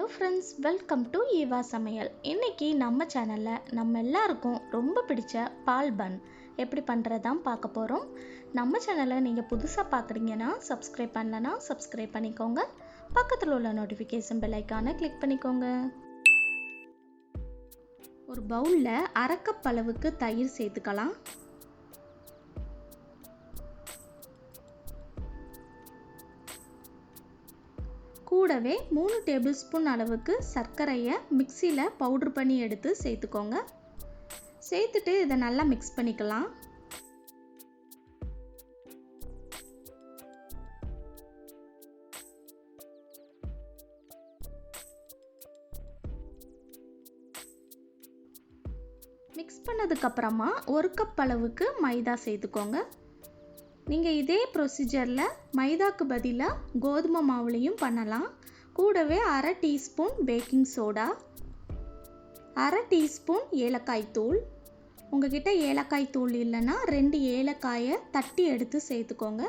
Hello friends welcome to Eva சமையல். இன்றைக்கி நம்ம சேனலில் நம்ம எல்லாருக்கும் ரொம்ப பிடிச்ச பால் பன் எப்படி பண்ணுறதான் பார்க்க போகிறோம் நம்ம சேனலை நீங்கள் புதுசாக பார்க்குறீங்கன்னா சப்ஸ்கிரைப் பண்ணலன்னா சப்ஸ்கிரைப் பண்ணிக்கோங்க. பக்கத்தில் உள்ள நோட்டிஃபிகேஷன் பெல் ஐக்கானை கிளிக் பண்ணிக்கோங்க. ஒரு பவுலில் அரைக்கப்பளவுக்கு அளவுக்கு தயிர் சேர்த்துக்கலாம். கூடவே மூணு டேபிள் ஸ்பூன் அளவுக்கு சர்க்கரையை மிக்சியில் பவுட்ரு பண்ணி எடுத்து சேர்த்துக்கோங்க. சேர்த்துட்டு இதை நல்லா மிக்ஸ் பண்ணிக்கலாம். மிக்ஸ் பண்ணதுக்கப்புறமா ஒரு கப் அளவுக்கு மைதா சேர்த்துக்கோங்க. நீங்கள் இதே ப்ரொசீஜரில் மைதாக்கு பதிலாக கோதுமை மாவுலேயும் பண்ணலாம். கூடவே அரை டீஸ்பூன் பேக்கிங் சோடா அரை டீஸ்பூன் ஏலக்காய் தூள். உங்ககிட்ட ஏலக்காய் தூள் இல்லைன்னா ரெண்டு ஏலக்காயை தட்டி எடுத்து சேர்த்துக்கோங்க.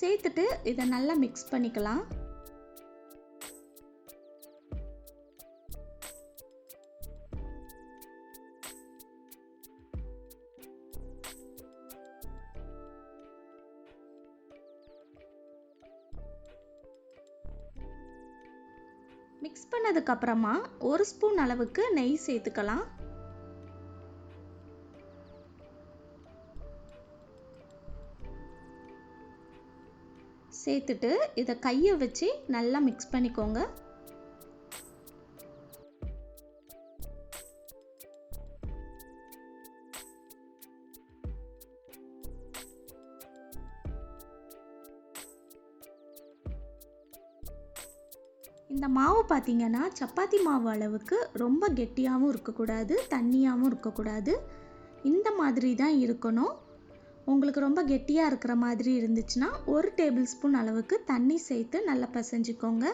சேர்த்துட்டு இதை நல்லா மிக்ஸ் பண்ணிக்கலாம். மிக்ஸ் பண்ணதுக்கப்புறமா ஒரு ஸ்பூன் அளவுக்கு நெய் சேர்த்துக்கலாம். சேர்த்துட்டு இதை கையை வச்சு நல்லா மிக்ஸ் பண்ணிக்கோங்க. இந்த மாவு பார்த்திங்கன்னா சப்பாத்தி மாவு அளவுக்கு ரொம்ப கெட்டியாகவும் இருக்கக்கூடாது தண்ணியாகவும் இருக்கக்கூடாது. இந்த மாதிரி தான் இருக்கணும். உங்களுக்கு ரொம்ப கெட்டியாக இருக்கிற மாதிரி இருந்துச்சுன்னா ஒரு டேபிள் ஸ்பூன் அளவுக்கு தண்ணி சேர்த்து நல்லா பசைஞ்சிக்கோங்க.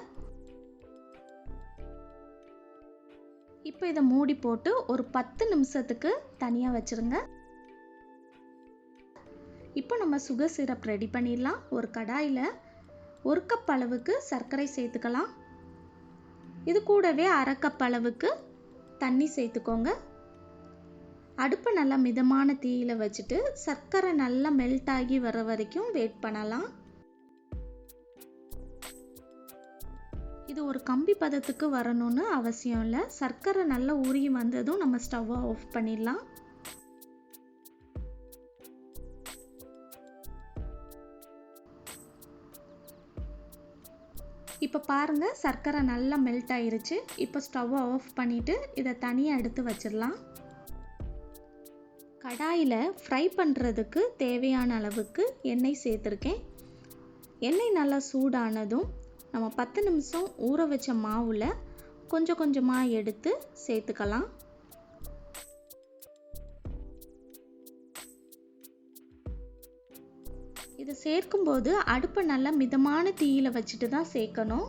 இப்போ இதை மூடி போட்டு ஒரு பத்து நிமிஷத்துக்கு தனியாக வச்சுருங்க. இப்போ நம்ம சுகர் சிரப் ரெடி பண்ணிடலாம். ஒரு கடாயில் ஒரு கப் அளவுக்கு சர்க்கரை சேர்த்துக்கலாம். இது கூடவே அரைக்கப்பளவுக்கு அளவுக்கு தண்ணி சேர்த்துக்கோங்க. அடுப்பை நல்லா மிதமான தீயில் வச்சுட்டு சர்க்கரை நல்லா மெல்ட் ஆகி வர வரைக்கும் வெயிட் பண்ணலாம். இது ஒரு கம்பி பதத்துக்கு வரணும்னு அவசியம் இல்லை. சர்க்கரை நல்லா உருகி வந்ததும் நம்ம ஸ்டவ்வை ஆஃப் பண்ணிடலாம். இப்போ பாருங்கள் சர்க்கரை நல்லா மெல்ட் ஆயிருச்சு. இப்போ ஸ்டவ்வை ஆஃப் பண்ணிவிட்டு இதை தனியாக எடுத்து வச்சிடலாம். கடாயில் ஃப்ரை பண்ணுறதுக்கு தேவையான அளவுக்கு எண்ணெய் சேர்த்துருக்கேன். எண்ணெய் நல்லா சூடானதும் நம்ம பத்து நிமிஷம் ஊற வச்ச மாவில் கொஞ்சம் கொஞ்சமாக எடுத்து சேர்த்துக்கலாம். இது சேர்க்கும்போது அடுப்பை நல்லா மிதமான தீயில் வச்சுட்டு தான் சேர்க்கணும்.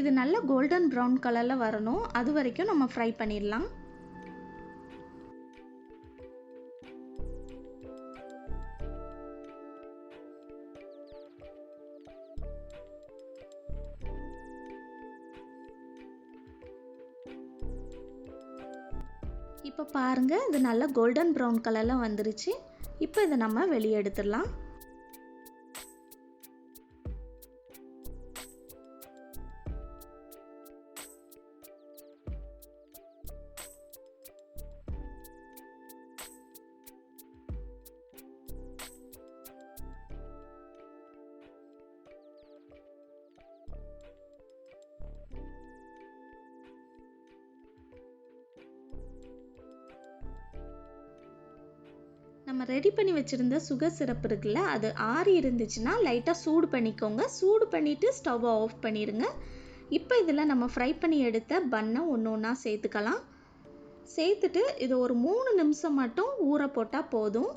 இது நல்ல கோல்டன் ப்ரௌன் கலரில் வரணும். அது வரைக்கும் நம்ம ஃப்ரை பண்ணிடலாம். இப்போ பாருங்கள் இது நல்லா கோல்டன் ப்ரௌன் கலரில் வந்துருச்சு. இப்போ இதை நம்ம வெளியே எடுத்துடலாம். நம்ம ரெடி பண்ணி வச்சுருந்த சுகர் சிரப் இருக்குல்ல அது ஆறி இருந்துச்சுன்னா லைட்டாக சூடு பண்ணிக்கோங்க. சூடு பண்ணிவிட்டு ஸ்டவ்வை ஆஃப் பண்ணிடுங்க இப்போ இதில் நம்ம ஃப்ரை பண்ணி எடுத்த பன்னை ஒன்று ஒன்றா சேர்த்துக்கலாம். சேர்த்துட்டு இது ஒரு மூணு நிமிஷம் மட்டும் ஊற போட்டால் போதும்.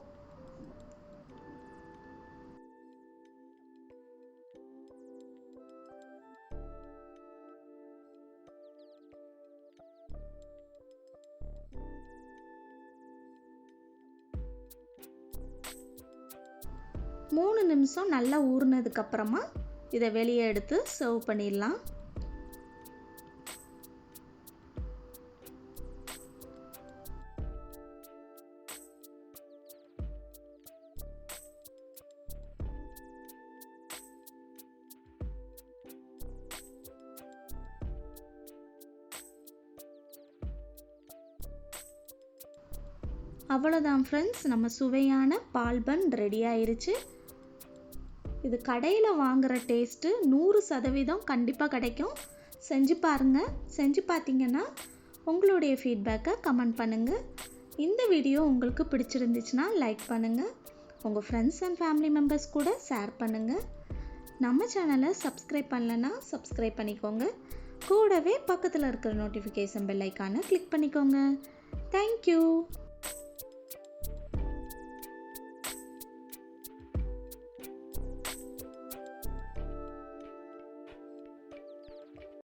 மூணு நிமிஷம் நல்லா ஊறினதுக்கப்புறமா இதை வெளியே எடுத்து சர்வ் பண்ணிடலாம். அவ்வளோதான் ஃப்ரெண்ட்ஸ் நம்ம சுவையான பால்பன் ரெடி ஆயிருச்சு. இது கடையில் வாங்குகிற டேஸ்ட்டு நூறு சதவீதம் கண்டிப்பாக கிடைக்கும். செஞ்சு பாருங்கள் செஞ்சு பார்த்தீங்கன்னா உங்களுடைய ஃபீட்பேக்கை கமெண்ட் பண்ணுங்கள் இந்த வீடியோ உங்களுக்கு பிடிச்சிருந்துச்சுன்னா லைக் பண்ணுங்கள் உங்கள் ஃப்ரெண்ட்ஸ் அண்ட் ஃபேமிலி மெம்பர்ஸ் கூட ஷேர் பண்ணுங்கள் நம்ம சேனலை சப்ஸ்கிரைப் பண்ணலன்னா சப்ஸ்கிரைப் பண்ணிக்கோங்க. கூடவே பக்கத்தில் இருக்கிற நோட்டிஃபிகேஷன் பெல் ஐக்கானை கிளிக் பண்ணிக்கோங்க. Thank you